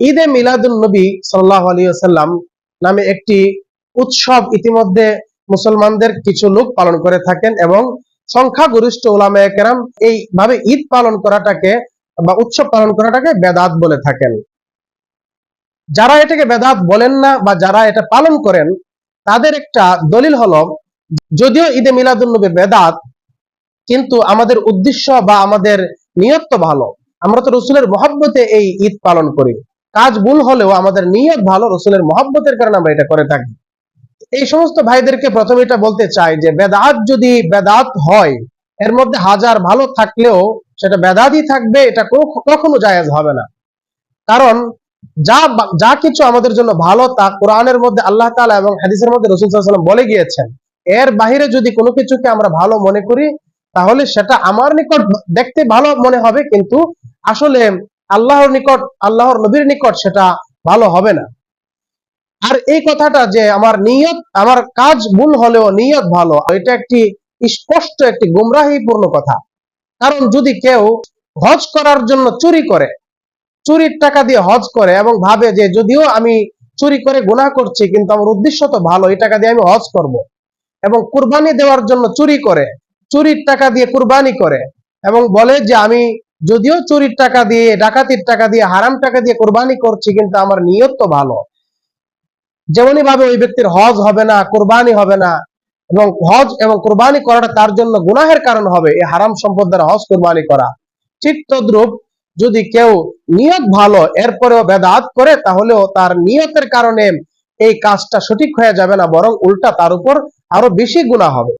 ঈদে মিলাদুল নবী সাল্লাহ আলিয়াল্লাম নামে একটি উৎসব ইতিমধ্যে মুসলমানদের কিছু লোক পালন করে থাকেন এবং সংখ্যাগরিষ্ঠ ওলামায়ে কেরাম এইভাবে ঈদ পালন করাটাকে বা উৎসব পালন করাটাকে বেদাত বলে থাকেন। যারা এটাকে বেদাত বলেন না বা যারা এটা পালন করেন, তাদের একটা দলিল হলো, যদিও ঈদে মিলাদুল নবী বেদাত, কিন্তু আমাদের উদ্দেশ্য বা আমাদের নিয়ত ভালো। আমরা তো রসুলের মহব্বতে এই ঈদ পালন করি। কাজ ভুল হলেও আমাদের নিয়ত ভালো, রসুলের মহব্বতের কারণে আমরা এটা করে থাকি। এই সমস্ত ভাইদেরকে প্রথমে এটা বলতে চাই যে, বেদাত যদি বেদাত হয়, এর মধ্যে হাজার ভালো থাকলেও সেটা বেদাতই থাকবে, এটা কখনো জায়েজ হবে না। কারণ যা যা কিছু আমাদের জন্য ভালো তা কোরআনের মধ্যে আল্লাহ তালা এবং হাদিসের মধ্যে রসুল ওয়াসাল্লাম বলে গিয়েছেন। এর বাহিরে যদি কোনো কিছুকে আমরা ভালো মনে করি, তাহলে সেটা আমার নিকট দেখতে ভালো মনে হবে, কিন্তু আসলে আল্লাহর নিকট, আল্লাহর নবীর নিকট সেটা ভালো হবে না। আর এই কথাটা যে আমার নিয়ত, আমার কাজ ভুল হলেও নিয়ত ভালো, এটা একটি স্পষ্ট একটি গুমরাহিপূর্ণ কথা। কারণ যদি কেউ হজ করার জন্য চুরি করে, চুরির টাকা দিয়ে হজ করে এবং ভাবে যে যদিও আমি চুরি করে গুনাহ করছি, কিন্তু আমার উদ্দেশ্য তো ভালো, এই টাকা দিয়ে আমি হজ করব। এবং কুরবানি দেওয়ার জন্য চুরি করে, চুরির টাকা দিয়ে কুরবানি করে এবং বলে যে আমি যদিও চুরির টাকা দিয়ে, ডাকাতির টাকা দিয়ে, হারাম টাকা দিয়ে কুরবানি করছি, কিন্তু আমার নিয়ত তো ভালো। যেমনই ভাবে ওই ব্যক্তির হজ হবে না, কুরবানি হবে না, এবং হজ এবং কুরবানি করাটা তার জন্য গুনাহের কারণ হবে, এই হারাম সম্পদ দ্বারা হজ কোরবানি করা। ঠিক তদ্রুপ যদি কেউ নিয়ত ভালো, এরপরেও বেদাত করে, তাহলেও তার নিয়তের কারণে এই কাজটা সঠিক হয়ে যাবে না, বরং উল্টা তার উপর আরও বেশি গুণা হবে।